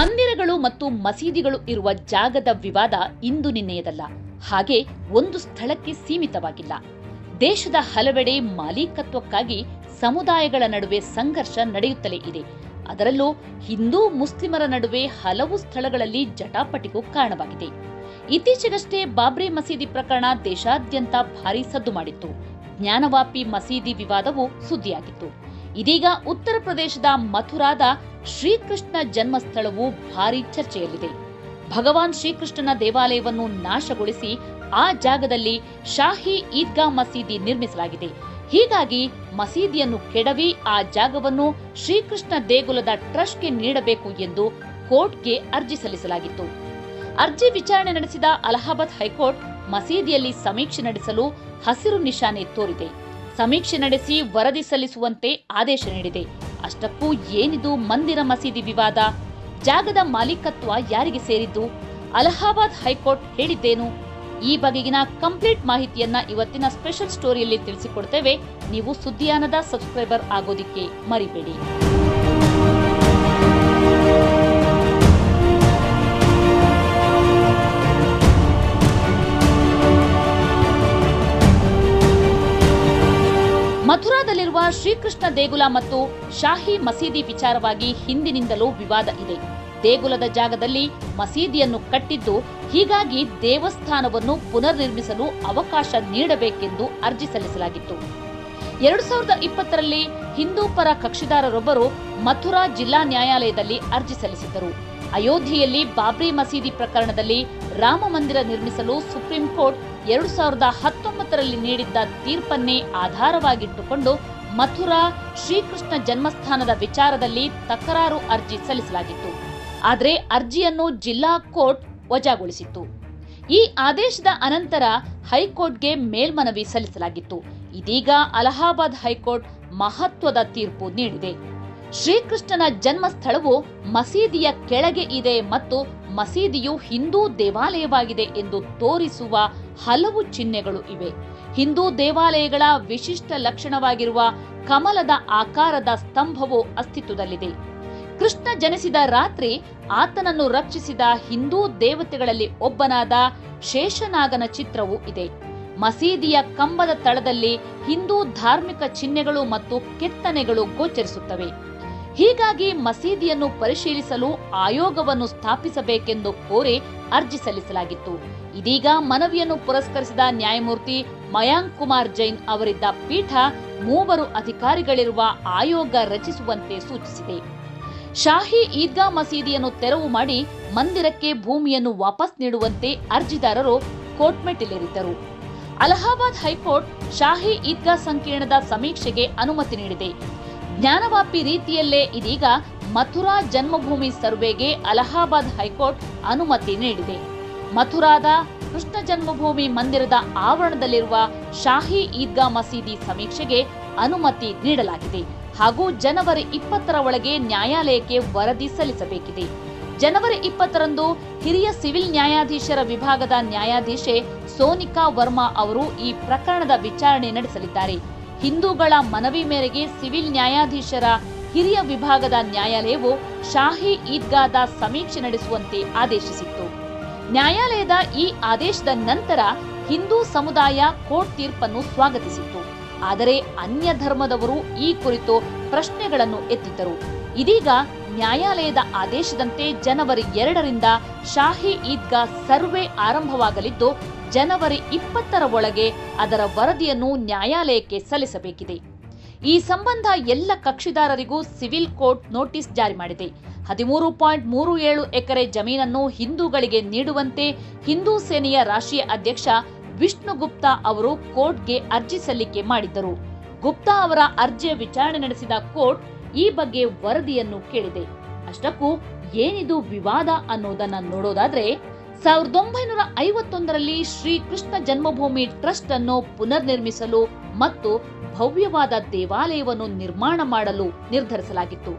ಮಂದಿರಗಳು ಮತ್ತು ಮಸೀದಿಗಳು ಇರುವ ಜಾಗದ ವಿವಾದ ಇಂದು ನಿನ್ನೆಯದಲ್ಲ. ಹಾಗೆ ಒಂದು ಸ್ಥಳಕ್ಕೆ ಸೀಮಿತವಾಗಿಲ್ಲ. ದೇಶದ ಹಲವೆಡೆ ಮಾಲೀಕತ್ವಕ್ಕಾಗಿ ಸಮುದಾಯಗಳ ನಡುವೆ ಸಂಘರ್ಷ ನಡೆಯುತ್ತಲೇ ಇದೆ. ಅದರಲ್ಲೂ ಹಿಂದೂ ಮುಸ್ಲಿಮರ ನಡುವೆ ಹಲವು ಸ್ಥಳಗಳಲ್ಲಿ ಜಟಾಪಟಿಗೂ ಕಾರಣವಾಗಿದೆ. ಇತ್ತೀಚೆಗಷ್ಟೇ ಬಾಬ್ರಿ ಮಸೀದಿ ಪ್ರಕರಣ ದೇಶಾದ್ಯಂತ ಭಾರೀ ಸದ್ದು ಮಾಡಿತ್ತು. ಜ್ಞಾನವಾಪಿ ಮಸೀದಿ ವಿವಾದವು ಸುದ್ದಿಯಾಗಿತ್ತು. ಇದೀಗ ಉತ್ತರ ಪ್ರದೇಶದ ಮಥುರಾದ ಶ್ರೀಕೃಷ್ಣ ಜನ್ಮಸ್ಥಳವು ಭಾರೀ ಚರ್ಚೆಯಲ್ಲಿದೆ. ಭಗವಾನ್ ಶ್ರೀಕೃಷ್ಣನ ದೇವಾಲಯವನ್ನು ನಾಶಗೊಳಿಸಿ ಆ ಜಾಗದಲ್ಲಿ ಶಾಹಿ ಈದ್ಗಾ ಮಸೀದಿ ನಿರ್ಮಿಸಲಾಗಿದೆ. ಹೀಗಾಗಿ ಮಸೀದಿಯನ್ನು ಕೆಡವಿ ಆ ಜಾಗವನ್ನು ಶ್ರೀಕೃಷ್ಣ ದೇಗುಲದ ಟ್ರಸ್ಟ್ಗೆ ನೀಡಬೇಕು ಎಂದು ಕೋರ್ಟ್ಗೆ ಅರ್ಜಿ ಸಲ್ಲಿಸಲಾಗಿತ್ತು. ಅರ್ಜಿ ವಿಚಾರಣೆ ನಡೆಸಿದ ಅಲಹಾಬಾದ್ ಹೈಕೋರ್ಟ್ ಮಸೀದಿಯಲ್ಲಿ ಸಮೀಕ್ಷೆ ನಡೆಸಲು ಹಸಿರು ನಿಶಾನೆ ತೋರಿದೆ. ಸಮೀಕ್ಷೆ ನಡೆಸಿ ವರದಿ ಸಲ್ಲಿಸುವಂತೆ ಆದೇಶ ನೀಡಿದೆ. ಅಷ್ಟಕ್ಕೂ ಏನಿದು ಮಂದಿರ ಮಸೀದಿ ವಿವಾದ? ಜಾಗದ ಮಾಲೀಕತ್ವ ಯಾರಿಗೆ ಸೇರಿದ್ದು? ಅಲಹಾಬಾದ್ ಹೈಕೋರ್ಟ್ ಹೇಳಿದ್ದೇನು? ಈ ಬಗೆಗಿನ ಕಂಪ್ಲೀಟ್ ಮಾಹಿತಿಯನ್ನ ಇವತ್ತಿನ ಸ್ಪೆಷಲ್ ಸ್ಟೋರಿಯಲ್ಲಿ ತಿಳಿಸಿಕೊಡ್ತೇವೆ. ನೀವು ಸುದ್ದಿಯಾನದ ಸಬ್ಸ್ಕ್ರೈಬರ್ ಆಗೋದಿಕ್ಕೆ ಮರಿಬೇಡಿ. ದೇಗುಲ ಮತ್ತು ಶಾಹಿ ಮಸೀದಿ ವಿಚಾರವಾಗಿ ಹಿಂದಿನಿಂದಲೂ ವಿವಾದ ಇದೆ. ದೇಗುಲದ ಜಾಗದಲ್ಲಿ ಮಸೀದಿಯನ್ನು ಕಟ್ಟಿದ್ದು ಹೀಗಾಗಿ ದೇವಸ್ಥಾನವನ್ನು ಪುನರ್ನಿರ್ಮಿಸಲು ಅವಕಾಶ ನೀಡಬೇಕೆಂದು ಅರ್ಜಿ ಸಲ್ಲಿಸಲಾಗಿತ್ತು. ಎರಡು ಸಾವಿರದ ಇಪ್ಪತ್ತರಲ್ಲಿ ಹಿಂದೂ ಪರ ಕಕ್ಷಿದಾರರೊಬ್ಬರು ಮಥುರಾ ಜಿಲ್ಲಾ ನ್ಯಾಯಾಲಯದಲ್ಲಿ ಅರ್ಜಿ ಸಲ್ಲಿಸಿದ್ದರು. ಅಯೋಧ್ಯೆಯಲ್ಲಿ ಬಾಬ್ರಿ ಮಸೀದಿ ಪ್ರಕರಣದಲ್ಲಿ ರಾಮ ಮಂದಿರ ನಿರ್ಮಿಸಲು ಸುಪ್ರೀಂ ಕೋರ್ಟ್ ಎರಡು ಸಾವಿರದ ಹತ್ತೊಂಬತ್ತರಲ್ಲಿ ನೀಡಿದ್ದ ತೀರ್ಪನ್ನೇ ಆಧಾರವಾಗಿಟ್ಟುಕೊಂಡು ಮಥುರಾ ಶ್ರೀಕೃಷ್ಣ ಜನ್ಮಸ್ಥಾನದ ವಿಚಾರದಲ್ಲಿ ತಕರಾರು ಅರ್ಜಿ ಸಲ್ಲಿಸಲಾಗಿತ್ತು. ಆದರೆ ಅರ್ಜಿಯನ್ನು ಜಿಲ್ಲಾ ಕೋರ್ಟ್ ವಜಾಗೊಳಿಸಿತ್ತು. ಈ ಆದೇಶದ ಅನಂತರ ಹೈಕೋರ್ಟ್ಗೆ ಮೇಲ್ಮನವಿ ಸಲ್ಲಿಸಲಾಗಿತ್ತು. ಇದೀಗ ಅಲಹಾಬಾದ್ ಹೈಕೋರ್ಟ್ ಮಹತ್ವದ ತೀರ್ಪು ನೀಡಿದೆ. ಶ್ರೀಕೃಷ್ಣನ ಜನ್ಮಸ್ಥಳವು ಮಸೀದಿಯ ಕೆಳಗೆ ಇದೆ ಮತ್ತು ಮಸೀದಿಯು ಹಿಂದೂ ದೇವಾಲಯವಾಗಿದೆ ಎಂದು ತೋರಿಸುವ ಹಲವು ಚಿಹ್ನೆಗಳು ಇವೆ. ಹಿಂದೂ ದೇವಾಲಯಗಳ ವಿಶಿಷ್ಟ ಲಕ್ಷಣವಾಗಿರುವ ಕಮಲದ ಆಕಾರದ ಸ್ತಂಭವು ಅಸ್ತಿತ್ವದಲ್ಲಿದೆ. ಕೃಷ್ಣ ಜನಿಸಿದ ರಾತ್ರಿ ಆತನನ್ನು ರಕ್ಷಿಸಿದ ಹಿಂದೂ ದೇವತೆಗಳಲ್ಲಿ ಒಬ್ಬನಾದ ಶೇಷನಾಗನ ಚಿತ್ರವೂ ಇದೆ. ಮಸೀದಿಯ ಕಂಬದ ತಳದಲ್ಲಿ ಹಿಂದೂ ಧಾರ್ಮಿಕ ಚಿಹ್ನೆಗಳು ಮತ್ತು ಕೆತ್ತನೆಗಳು ಗೋಚರಿಸುತ್ತವೆ. ಹೀಗಾಗಿ ಮಸೀದಿಯನ್ನು ಪರಿಶೀಲಿಸಲು ಆಯೋಗವನ್ನು ಸ್ಥಾಪಿಸಬೇಕೆಂದು ಕೋರಿ ಅರ್ಜಿ ಸಲ್ಲಿಸಲಾಗಿತ್ತು. ಇದೀಗ ಮನವಿಯನ್ನು ಪುರಸ್ಕರಿಸಿದ ನ್ಯಾಯಮೂರ್ತಿ ಮಯಾಂಕ್ ಕುಮಾರ್ ಜೈನ್ ಅವರಿದ್ದ ಪೀಠ ಮೂವರು ಅಧಿಕಾರಿಗಳಿರುವ ಆಯೋಗ ರಚಿಸುವಂತೆ ಸೂಚಿಸಿದೆ. ಶಾಹಿ ಈದ್ಗಾ ಮಸೀದಿಯನ್ನು ತೆರವು ಮಾಡಿ ಮಂದಿರಕ್ಕೆ ಭೂಮಿಯನ್ನು ವಾಪಸ್ ನೀಡುವಂತೆ ಅರ್ಜಿದಾರರು ಕೋರ್ಟ್ ಮೆಟ್ಟಿಲೇರಿದ್ದರು ಅಲಹಾಬಾದ್ ಹೈಕೋರ್ಟ್ ಶಾಹಿ ಈದ್ಗಾ ಸಂಕೀರ್ಣದ ಸಮೀಕ್ಷೆಗೆ ಅನುಮತಿ ನೀಡಿದೆ. ಜ್ಞಾನವಾಪಿ ರೀತಿಯಲ್ಲೇ ಇದೀಗ ಮಥುರಾ ಜನ್ಮಭೂಮಿ ಸರ್ವೆಗೆ ಅಲಹಾಬಾದ್ ಹೈಕೋರ್ಟ್ ಅನುಮತಿ ನೀಡಿದೆ. ಮಥುರಾದ ಕೃಷ್ಣ ಜನ್ಮಭೂಮಿ ಮಂದಿರದ ಆವರಣದಲ್ಲಿರುವ ಶಾಹಿ ಈದ್ಗಾ ಮಸೀದಿ ಸಮೀಕ್ಷೆಗೆ ಅನುಮತಿ ನೀಡಲಾಗಿದೆ ಹಾಗೂ ಜನವರಿ ಇಪ್ಪತ್ತರ ಒಳಗೆ ನ್ಯಾಯಾಲಯಕ್ಕೆ ವರದಿ ಸಲ್ಲಿಸಬೇಕಿದೆ. ಜನವರಿ ಇಪ್ಪತ್ತರಂದು ಹಿರಿಯ ಸಿವಿಲ್ ನ್ಯಾಯಾಧೀಶರ ವಿಭಾಗದ ನ್ಯಾಯಾಧೀಶೆ ಸೋನಿಕಾ ವರ್ಮಾ ಅವರು ಈ ಪ್ರಕರಣದ ವಿಚಾರಣೆ ನಡೆಸಲಿದ್ದಾರೆ. ಹಿಂದೂಗಳ ಮನವಿ ಮೇರೆಗೆ ಸಿವಿಲ್ ನ್ಯಾಯಾಧೀಶರ ಹಿರಿಯ ವಿಭಾಗದ ನ್ಯಾಯಾಲಯವು ಶಾಹಿ ಈದ್ಗಾದ ಸಮೀಕ್ಷೆ ನಡೆಸುವಂತೆ ಆದೇಶಿಸಿತ್ತು. ನ್ಯಾಯಾಲಯದ ಈ ಆದೇಶದ ನಂತರ ಹಿಂದೂ ಸಮುದಾಯ ಕೋರ್ಟ್ ತೀರ್ಪನ್ನು ಸ್ವಾಗತಿಸಿತ್ತು. ಆದರೆ ಅನ್ಯ ಧರ್ಮದವರು ಈ ಕುರಿತು ಪ್ರಶ್ನೆಗಳನ್ನು ಎತ್ತಿದ್ದರು. ಇದೀಗ ನ್ಯಾಯಾಲಯದ ಆದೇಶದಂತೆ ಜನವರಿ ಎರಡರಿಂದ ಶಾಹಿ ಈದ್ಗಾ ಸರ್ವೆ ಆರಂಭವಾಗಲಿದ್ದು ಜನವರಿ ಇಪ್ಪತ್ತರ ಒಳಗೆ ಅದರ ವರದಿಯನ್ನು ನ್ಯಾಯಾಲಯಕ್ಕೆ ಸಲ್ಲಿಸಬೇಕಿದೆ. ಈ ಸಂಬಂಧ ಎಲ್ಲ ಕಕ್ಷಿದಾರರಿಗೂ ಸಿವಿಲ್ ಕೋರ್ಟ್ ನೋಟಿಸ್ ಜಾರಿ ಮಾಡಿದೆ. ಹದಿಮೂರು ಪಾಯಿಂಟ್ ಮೂರು ಏಳು ಎಕರೆ ಜಮೀನನ್ನು ಹಿಂದೂಗಳಿಗೆ ನೀಡುವಂತೆ ಹಿಂದೂ ಸೇನೆಯ ರಾಷ್ಟ್ರೀಯ ಅಧ್ಯಕ್ಷ ವಿಷ್ಣು ಗುಪ್ತಾ ಅವರು ಕೋರ್ಟ್ಗೆ ಅರ್ಜಿ ಸಲ್ಲಿಕೆ ಮಾಡಿದ್ದರು. ಗುಪ್ತಾ ಅವರ ಅರ್ಜಿಯ ವಿಚಾರಣೆ ನಡೆಸಿದ ಕೋರ್ಟ್ ಈ ಬಗ್ಗೆ ವರದಿಯನ್ನು ಕೇಳಿದೆ. ಅಷ್ಟಕ್ಕೂ ಏನಿದು ವಿವಾದ ಅನ್ನೋದನ್ನ ನೋಡೋದಾದ್ರೆ ಸಾವಿರದ ಒಂಬೈನೂರ ಐವತ್ತೊಂದರಲ್ಲಿ ಶ್ರೀ ಕೃಷ್ಣ ಜನ್ಮಭೂಮಿ ಟ್ರಸ್ಟ್ ಅನ್ನು ಪುನರ್ನಿರ್ಮಿಸಲು ಮತ್ತು ಭವ್ಯವಾದ ದೇವಾಲಯವನ್ನು ನಿರ್ಮಾಣ ಮಾಡಲು ನಿರ್ಧರಿಸಲಾಗಿತ್ತು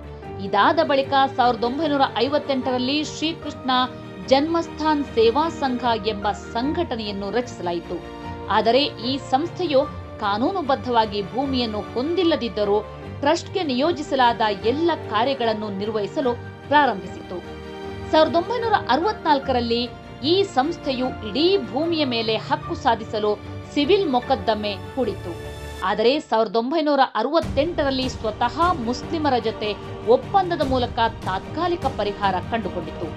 ಇದಾದ ಬಳಿಕ ಸಾವಿರದ ಒಂಬೈನೂರ ಐವತ್ತೆಂಟರಲ್ಲಿ ಶ್ರೀಕೃಷ್ಣ ಜನ್ಮಸ್ಥಾನ್ ಸೇವಾ ಸಂಘ ಎಂಬ ಸಂಘಟನೆಯನ್ನು ರಚಿಸಲಾಯಿತು ಆದರೆ ಈ ಸಂಸ್ಥೆಯು ಕಾನೂನುಬದ್ಧವಾಗಿ ಭೂಮಿಯನ್ನು ಹೊಂದಿಲ್ಲದಿದ್ದರೂ ಟ್ರಸ್ಟ್ಗೆ ನಿಯೋಜಿಸಲಾದ ಎಲ್ಲ ಕಾರ್ಯಗಳನ್ನು ನಿರ್ವಹಿಸಲು ಪ್ರಾರಂಭಿಸಿತು ಸಾವಿರದ ಒಂಬೈನೂರ ಅರವತ್ನಾಲ್ಕರಲ್ಲಿ ಈ ಸಂಸ್ಥೆಯು ಇಡೀ ಭೂಮಿಯ ಮೇಲೆ ಹಕ್ಕು ಸಾಧಿಸಲು ಸಿವಿಲ್ ಮೊಕದ್ದಮೆ ಹೂಡಿತು ಆದರೆ ಸಾವಿರದ ಒಂಬೈನೂರ ಅರವತ್ತೆಂಟರಲ್ಲಿ ಸ್ವತಃ ಮುಸ್ಲಿಮರ ಜೊತೆ ಒಪ್ಪಂದದ ಮೂಲಕ ತಾತ್ಕಾಲಿಕ ಪರಿಹಾರ ಕಂಡುಕೊಂಡಿತು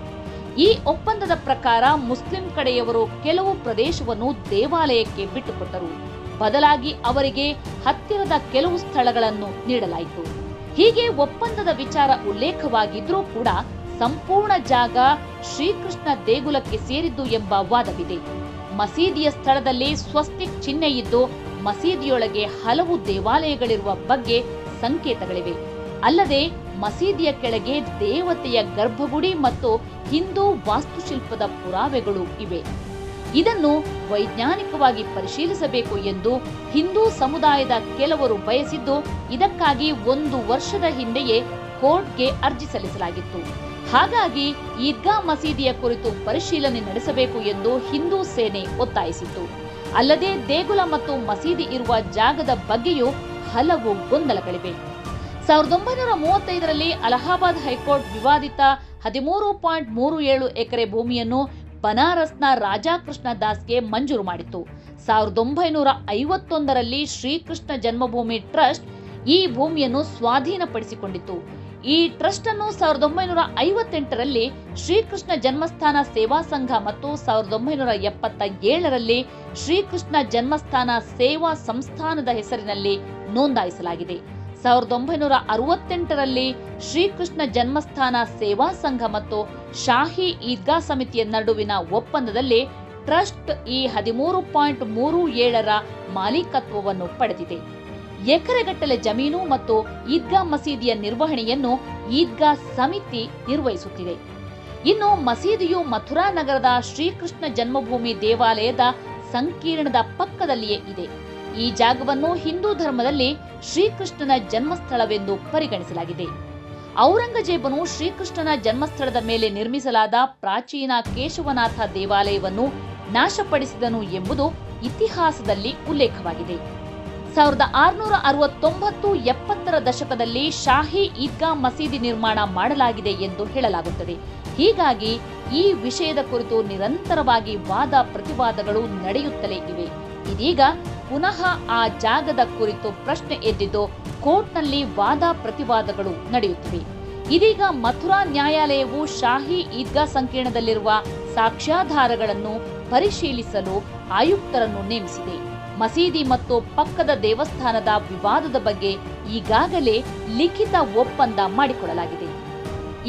ಈ ಒಪ್ಪಂದದ ಪ್ರಕಾರ ಮುಸ್ಲಿಂ ಕಡೆಯವರು ಕೆಲವು ಪ್ರದೇಶವನ್ನು ದೇವಾಲಯಕ್ಕೆ ಬಿಟ್ಟುಕೊಟ್ಟರು. ಬದಲಾಗಿ ಅವರಿಗೆ ಹತ್ತಿರದ ಕೆಲವು ಸ್ಥಳಗಳನ್ನು ನೀಡಲಾಯಿತು. ಹೀಗೆ ಒಪ್ಪಂದದ ವಿಚಾರ ಉಲ್ಲೇಖವಾಗಿದ್ರೂ ಕೂಡ ಸಂಪೂರ್ಣ ಜಾಗ ಶ್ರೀಕೃಷ್ಣ ದೇಗುಲಕ್ಕೆ ಸೇರಿದ್ದು ಎಂಬ ವಾದವಿದೆ. ಮಸೀದಿಯ ಸ್ಥಳದಲ್ಲಿ ಸ್ವಸ್ತಿಕ್ ಚಿಹ್ನೆ ಇದ್ದು ಮಸೀದಿಯೊಳಗೆ ಹಲವು ದೇವಾಲಯಗಳಿರುವ ಬಗ್ಗೆ ಸಂಕೇತಗಳಿವೆ. ಅಲ್ಲದೆ ಮಸೀದಿಯ ಕೆಳಗೆ ದೇವತೆಯ ಗರ್ಭಗುಡಿ ಮತ್ತು ಹಿಂದೂ ವಾಸ್ತುಶಿಲ್ಪದ ಪುರಾವೆಗಳು ಇವೆ. ಇದನ್ನು ವೈಜ್ಞಾನಿಕವಾಗಿ ಪರಿಶೀಲಿಸಬೇಕು ಎಂದು ಹಿಂದೂ ಸಮುದಾಯದ ಕೆಲವರು ಬಯಸಿದ್ದು ಇದಕ್ಕಾಗಿ ಒಂದು ವರ್ಷದ ಹಿಂದೆಯೇ ಕೋರ್ಟ್ಗೆ ಅರ್ಜಿ ಸಲ್ಲಿಸಲಾಗಿತ್ತು. ಹಾಗಾಗಿ ಈದ್ಗಾ ಮಸೀದಿಯ ಕುರಿತು ಪರಿಶೀಲನೆ ನಡೆಸಬೇಕು ಎಂದು ಹಿಂದೂ ಸೇನೆ ಒತ್ತಾಯಿಸಿತ್ತು. ಅಲ್ಲದೆ ದೇಗುಲ ಮತ್ತು ಮಸೀದಿ ಇರುವ ಜಾಗದ ಬಗ್ಗೆಯೂ ಹಲವು ಗೊಂದಲಗಳಿವೆ. ಸಾವಿರದ ಒಂಬೈನೂರ ಮೂವತ್ತೈದರಲ್ಲಿ ಅಲಹಾಬಾದ್ ಹೈಕೋರ್ಟ್ ವಿವಾದಿತ ಹದಿಮೂರು ಪಾಯಿಂಟ್ ಮೂರು ಏಳು ಎಕರೆ ಭೂಮಿಯನ್ನು ಬನಾರಸ್ನ ರಾಜಾಕೃಷ್ಣ ದಾಸ್ಗೆ ಮಂಜೂರು ಮಾಡಿತ್ತು. ಸಾವಿರದ ಒಂಬೈನೂರ ಐವತ್ತೊಂದರಲ್ಲಿ ಶ್ರೀಕೃಷ್ಣ ಜನ್ಮಭೂಮಿ ಟ್ರಸ್ಟ್ ಈ ಭೂಮಿಯನ್ನು ಸ್ವಾಧೀನಪಡಿಸಿಕೊಂಡಿತ್ತು ಈ ಟ್ರಸ್ಟ್ ಅನ್ನು ಸಾವಿರದ ಒಂಬೈನೂರ ಐವತ್ತೆಂಟರಲ್ಲಿ ಶ್ರೀಕೃಷ್ಣ ಜನ್ಮಸ್ಥಾನ ಸೇವಾ ಸಂಘ ಮತ್ತು ಸಾವಿರದ ಒಂಬೈನೂರ ಎಪ್ಪತ್ತ ಏಳರಲ್ಲಿ ಶ್ರೀಕೃಷ್ಣ ಜನ್ಮಸ್ಥಾನ ಸೇವಾ ಸಂಸ್ಥಾನದ ಹೆಸರಿನಲ್ಲಿ ನೋಂದಾಯಿಸಲಾಗಿದೆ. ಸಾವಿರದ ಒಂಬೈನೂರ ಅರವತ್ತೆಂಟರಲ್ಲಿ ಶ್ರೀಕೃಷ್ಣ ಜನ್ಮಸ್ಥಾನ ಸೇವಾ ಸಂಘ ಮತ್ತು ಶಾಹಿ ಈದ್ಗಾ ಸಮಿತಿಯ ನಡುವಿನ ಒಪ್ಪಂದದಲ್ಲಿ ಟ್ರಸ್ಟ್ ಈ ಹದಿಮೂರು ಪಾಯಿಂಟ್ ಮೂರು ಏಳರ ಮಾಲೀಕತ್ವವನ್ನು ಪಡೆದಿದೆ. ಎಕರೆಗಟ್ಟಲೆ ಜಮೀನು ಮತ್ತು ಈದ್ಗಾ ಮಸೀದಿಯ ನಿರ್ವಹಣೆಯನ್ನು ಈದ್ಗಾ ಸಮಿತಿ ನಿರ್ವಹಿಸುತ್ತಿದೆ. ಇನ್ನು ಮಸೀದಿಯು ಮಥುರಾ ನಗರದ ಶ್ರೀಕೃಷ್ಣ ಜನ್ಮಭೂಮಿ ದೇವಾಲಯದ ಸಂಕೀರ್ಣದ ಪಕ್ಕದಲ್ಲಿಯೇ ಇದೆ. ಈ ಜಾಗವನ್ನು ಹಿಂದೂ ಧರ್ಮದಲ್ಲಿ ಶ್ರೀಕೃಷ್ಣನ ಜನ್ಮಸ್ಥಳವೆಂದು ಪರಿಗಣಿಸಲಾಗಿದೆ. ಔರಂಗಜೇಬನು ಶ್ರೀಕೃಷ್ಣನ ಜನ್ಮಸ್ಥಳದ ಮೇಲೆ ನಿರ್ಮಿಸಲಾದ ಪ್ರಾಚೀನ ಕೇಶವನಾಥ ದೇವಾಲಯವನ್ನು ನಾಶಪಡಿಸಿದನು ಎಂಬುದು ಇತಿಹಾಸದಲ್ಲಿ ಉಲ್ಲೇಖವಾಗಿದೆ. ಸಾವಿರದ ಆರುನೂರ ಅರವತ್ತೊಂಬತ್ತು ಎಪ್ಪತ್ತರ ದಶಕದಲ್ಲಿ ಶಾಹಿ ಈದ್ಗಾ ಮಸೀದಿ ನಿರ್ಮಾಣ ಮಾಡಲಾಗಿದೆ ಎಂದು ಹೇಳಲಾಗುತ್ತದೆ. ಹೀಗಾಗಿ ಈ ವಿಷಯದ ಕುರಿತು ನಿರಂತರವಾಗಿ ವಾದ ಪ್ರತಿವಾದಗಳು ನಡೆಯುತ್ತಲೇ ಇವೆ. ಇದೀಗ ಪುನಃ ಆ ಜಾಗದ ಕುರಿತು ಪ್ರಶ್ನೆ ಎದ್ದಿದ್ದು ಕೋರ್ಟ್ನಲ್ಲಿ ವಾದ ಪ್ರತಿವಾದಗಳು ನಡೆಯುತ್ತಿವೆ. ಇದೀಗ ಮಥುರಾ ನ್ಯಾಯಾಲಯವು ಶಾಹಿ ಈದ್ಗಾ ಸಂಕೀರ್ಣದಲ್ಲಿರುವ ಸಾಕ್ಷ್ಯಾಧಾರಗಳನ್ನು ಪರಿಶೀಲಿಸಲು ಆಯುಕ್ತರನ್ನು ನೇಮಿಸಿದೆ. ಮಸೀದಿ ಮತ್ತು ಪಕ್ಕದ ದೇವಸ್ಥಾನದ ವಿವಾದದ ಬಗ್ಗೆ ಈಗಾಗಲೇ ಲಿಖಿತ ಒಪ್ಪಂದ ಮಾಡಿಕೊಳ್ಳಲಾಗಿದೆ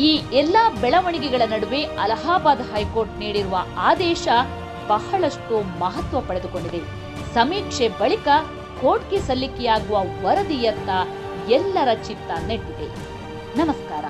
ಈ ಎಲ್ಲ ಬೆಳವಣಿಗೆಗಳ ನಡುವೆ ಅಲಹಾಬಾದ್ ಹೈಕೋರ್ಟ್ ನೀಡಿರುವ ಆದೇಶ ಬಹಳಷ್ಟು ಮಹತ್ವ ಪಡೆದುಕೊಂಡಿದೆ. ಸಮೀಕ್ಷೆ ಬಳಿಕ ಕೋರ್ಟ್ಗೆ ಸಲ್ಲಿಕೆಯಾಗುವ ವರದಿಯತ್ತ ಎಲ್ಲರ ಚಿತ್ತ ನೆಟ್ಟಿದೆ. ನಮಸ್ಕಾರ.